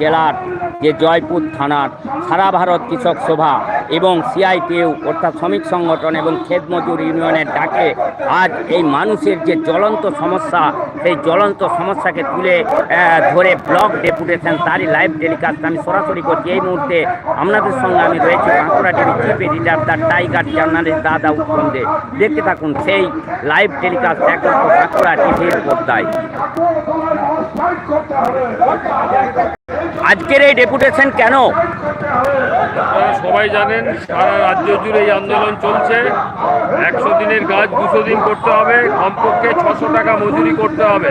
জেলার যে জয়পুর থানার সারা ভারত কৃষক সভা এবং সিআইটিউ অর্থাৎ শ্রমিক সংগঠন এবং ক্ষেত মজুর ইউনিয়নের ডাকে আজ এই মানুষের যে জ্বলন্ত সমস্যা, সেই জ্বলন্ত সমস্যাকে তুলে ধরে ব্লক ডেপুটেশন, তারই লাইভ টেলিকাস্ট আমি সরাসরি করছি। এই মুহূর্তে আপনাদের সঙ্গে আমি রয়েছি Bankura TV chief editor the tiger journalist দাদা উত্তম দে। দেখতে থাকুন সেই লাইভ টেলিকাস্ট একমাত্র বাঁকুড়া টিভির পর্দায়। আজকের এই ডেপুটেশন কেন? সবাই জানেন, সারা রাজ্য জুড়ে এই আন্দোলন চলছে। একশো দিনের কাজ দুশো দিন করতে হবে, কমপক্ষে ছশো টাকা মজুরি করতে হবে।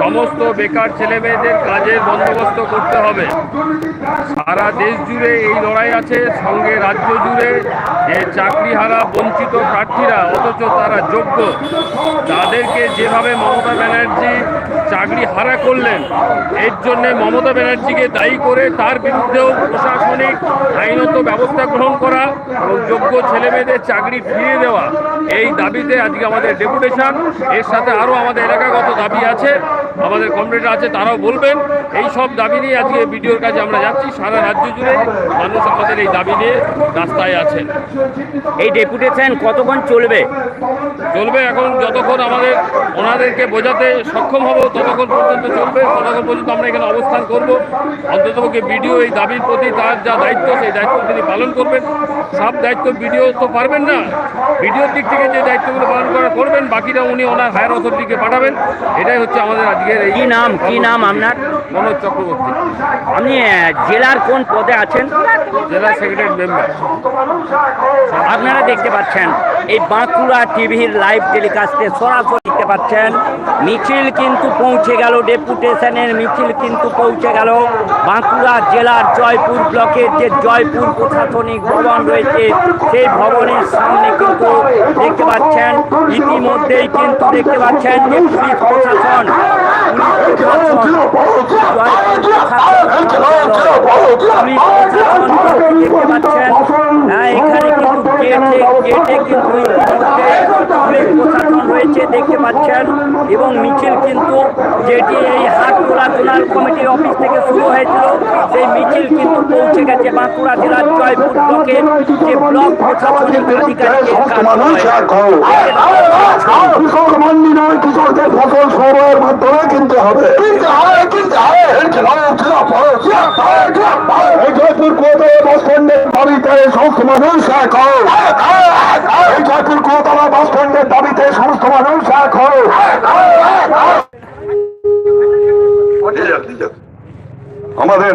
সমস্ত বেকার ছেলে মেয়েদের কাজের বন্দোবস্ত করতে হবে। সারা দেশ জুড়ে এই লড়াই আছে, সঙ্গে রাজ্য জুড়ে যে চাকরিহারা, বঞ্চিত প্রার্থীরা, অথচ তারা যোগ্য, তাদেরকে যেভাবে মমতা ব্যানার্জি চাকরি হারা করলেন, এর জন্যে মমতা ব্যানার্জিকে দায়ী করে তার বিরুদ্ধেও প্রশাসনিক আইনত ব্যবস্থা গ্রহণ করা এবং যোগ্য ছেলেমেয়েদের চাকরি ফিরিয়ে দেওয়া এই দাবিতে আজকে আমাদের ডেপুটেশন। এর সাথে আরও আমাদের এলাকাগত দাবি আছে আমাদের কমরেডরা আছে তারাও বলবেন। এই সব দাবি নিয়ে আজকে বিডিওর কাছে আমরা যাচ্ছি সারা রাজ্য জুড়ে মানুষ আমাদের এই দাবি নিয়ে রাস্তায় আছেন এই ডেপুটেশন কতক্ষণ চলবে? চলবে এখন যতক্ষণ আমাদের ওনাদেরকে বোঝাতে সক্ষম হব ততক্ষণ পর্যন্ত চলবে ততক্ষণ পর্যন্ত আমরা এখানে অবস্থান করব। অন্ততপক্ষে বিডিও এই দাবির প্রতি তার যা দায়িত্ব সেই দায়িত্ব তিনি পালন করবেন। সব দায়িত্ব বিডিও তো পারবেন না। বিডিওর দিক থেকে যে দায়িত্বগুলো পালন করা করবেন বাকিটা উনি ওনার হায়ার অথরিটিকে পাঠাবেন। এটাই হচ্ছে আমাদের আজকের এই নাম কি নাম আপনার? মনোজ চক্রবর্তী। আপনি জেলার কোন পদে আছেন? জেলা সেক্রেটারি মেম্বার আপনারা দেখতে পাচ্ছেন এই বাঁকুড়া টিভির লাইভ টেলিকাস্টে সরাসরি পাচ্ছেন। মিছিল কিন্তু পৌঁছে গেল ডেপুটেশনের মিছিল কিন্তু পৌঁছে গেল। বাঁকুড়া জেলার জয়পুর ব্লকের যে জয়পুর প্রশাসনিক ভবন রয়েছে সেই ভবনের সামনে কিন্তু দেখতে পাচ্ছেন ইতিমধ্যেই কিন্তু দেখতে পাচ্ছেন যে পুলিশ প্রশাসন হ্যাঁ এখানে কিন্তু গেটে গেটে কিন্তু রয়েছে দেখতে পাচ্ছেন এবং মিছিল কিন্তু যেটি এই হাটতোলা জোনাল কমিটির অফিস থেকে শুরু হয়েছিল, সেই মিছিল কিন্তু পৌঁছে গেছে বাঁকুড়া জেলার জয়পুর ব্লকের যে ব্লক প্রশাসনিক আধিকারিকের কৃষক মান্ডি নয়, কৃষকদের ফসল সরবরাহের মাধ্যমে কিনতে হবে। কিনতে হবে কিনতে হবে। জয়পুর কোতলা বাস স্ট্যান্ডের দাবিতে সমস্ত মানুষ এক হও এই জয়পুর কোতলা বাস স্ট্যান্ডের দাবিতে সমস্ত মানুষ এক হও আমাদের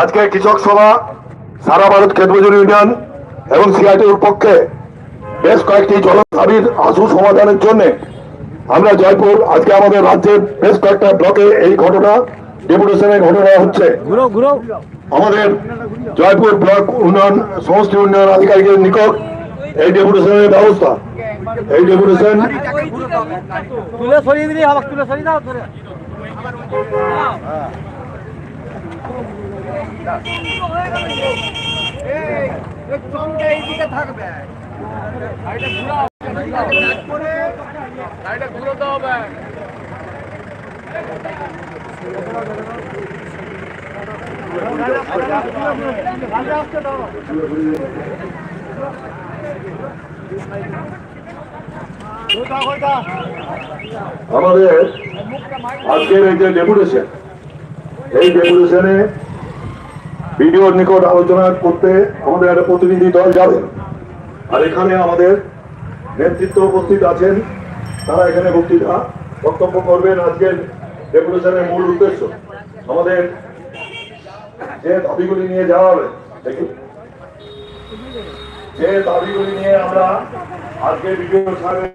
আজকে কৃষক সভা সারা ভারত ক্ষেতমজুর ইউনিয়ন এবং সিআইটির পক্ষে বেশ কয়েকটি জল দাবির আশু সমাধানের জন্য আমরা জয়পুর আজকে আমাদের রাজ্যের বেশ কয়েকটা ব্লকে এই ঘটনা ডেপুটেশনের ঘটনা হচ্ছে। আমাদের জয়পুর ব্লক উন্নয়ন সমষ্টি উন্নয়ন আধিকারিকের নিকট এই ডেপুটেশনের ব্যবস্থা। এই ডেপুটেশন তুলে সরিয়ে তুলে সরিয়ে দাও আমাদের আজকের এই যে ডেপুটেশন এই ডেপুটেশনে ভিডিওর নিকট আলোচনা করতে আমাদের একটা প্রতিনিধি দল যাবে। আর এখানে আমাদের নেতৃত্ব উপস্থিত আছেন। তারা এখানে বক্তৃতা বক্তব্য করবেন আজকের ডেপুটেশনের মূল উদ্দেশ্য। আমাদের যে দাবিগুলি নিয়ে যাওয়া হবে দেখি যে দাবিগুলি নিয়ে আমরা আজকে ভিডিও সামনে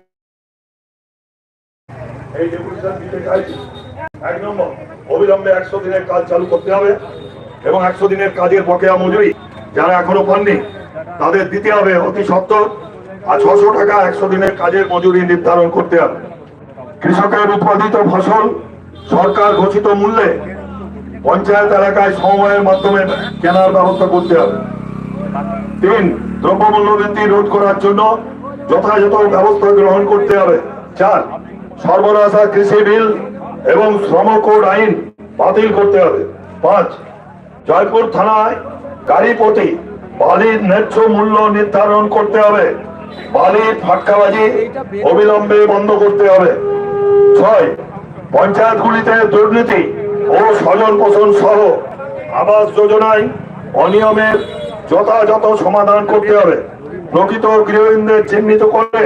এই ডেপুটেশন দিতে চাইছি, এক নম্বর, অবিলম্বে একশো দিনের কাজ চালু করতে হবে। এবং একশো দিনের কাজের বকেয়া মজুরি যারা এখনও পাননি, তাদের দিতে হবে অতি সত্তর আর ছশো টাকা একশো দিনের কাজের মজুরি নির্ধারণ করতে হবে। কৃষকের উৎপাদিত ফসল সরকার ঘোষিত মূল্যে পঞ্চায়েত এলাকায় সমবায়ের মাধ্যমে কেনার ব্যবস্থা করতে হবে। তিন, দ্রব্যমূল্য বৃদ্ধি রোধ করার জন্য যথাযথ ব্যবস্থা গ্রহণ করতে হবে। চার, সর্বনাশা কৃষি বিল এবং শ্রম কোড আইন বাতিল করতে হবে। পাঁচ জয়পুর থানায় গাড়ি প্রতি বালির ন্যায্য মূল্য নির্ধারণ করতে হবে। বালির ফাটকাবাজি অবিলম্বে বন্ধ করতে হবে। ছয়, পঞ্চায়েতগুলিতে দুর্নীতি ও স্বজন পোষণ সহ আবাস যোজনায় অনিয়মের যথাযথ সমাধান করতে হবে। প্রকৃত গৃহহীনদের চিহ্নিত করে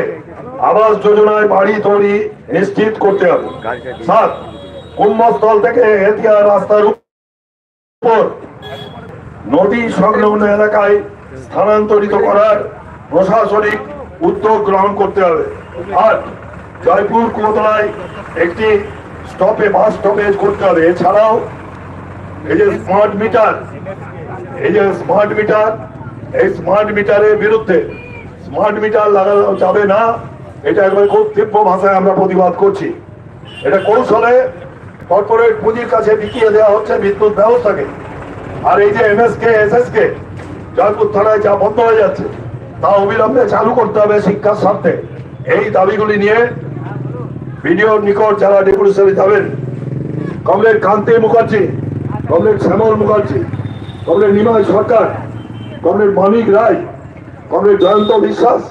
আবাস যোজনায় বাড়ি তৈরি নিশ্চিত করতে হবে। সাত, কুম্ভস্থল থেকে এতিয়া রাস্তার নদী সংলগ্ন এলাকায় স্থানান্তরিত করার প্রশাসনিক উদ্যোগ গ্রহণ করতে হবে। আর জয়পুর কোতলায় একটি স্টপে, বাস স্টপেজ করতে হবে। এছাড়াও এই যে স্মার্ট মিটার, এই যে স্মার্ট মিটার, এই স্মার্ট মিটারের বিরুদ্ধে স্মার্ট মিটার লাগানো যাবে না। এটা একবার খুব তীব্র ভাষায় আমরা প্রতিবাদ করছি। এটা কৌশলে কর্পোরেট পুঁজির কাছে বিকিয়ে দেওয়া হচ্ছে বিদ্যুৎ ব্যবস্থাকে। আর এই যে এমএসকে, এসএসকে, জয়পুর থানায় যা বন্ধ হয়ে যাচ্ছে, তা অবিলম্বে চালু করতে হবে শিক্ষার স্বার্থে। এই দাবিগুলি নিয়ে ভিডিওর নিকট যারা ডেপুটেশনে যাবেন comrade Kanti Mukherjee, comrade Shyamal Mukherjee, comrade Nimai Sarkar, comrade Manik Roy, comrade Jayanta Biswas,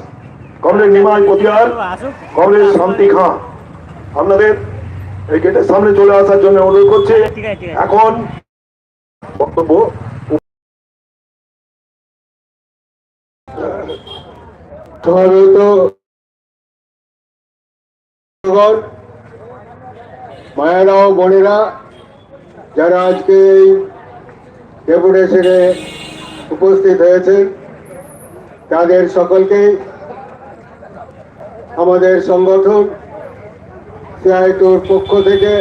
comrade Nimai পতিয়ার comrade শান্তি খাঁ। আপনাদের এই গেটের সামনে চলে আসার জন্য অনুরোধ করছি। এখন বক্তব্য মায়েরা ও বোনেরা যারা আজকে এই ডেপুটেশনে উপস্থিত হয়েছেন তাদের সকলকে আমাদের সংগঠন সিআইটুর পক্ষ থেকে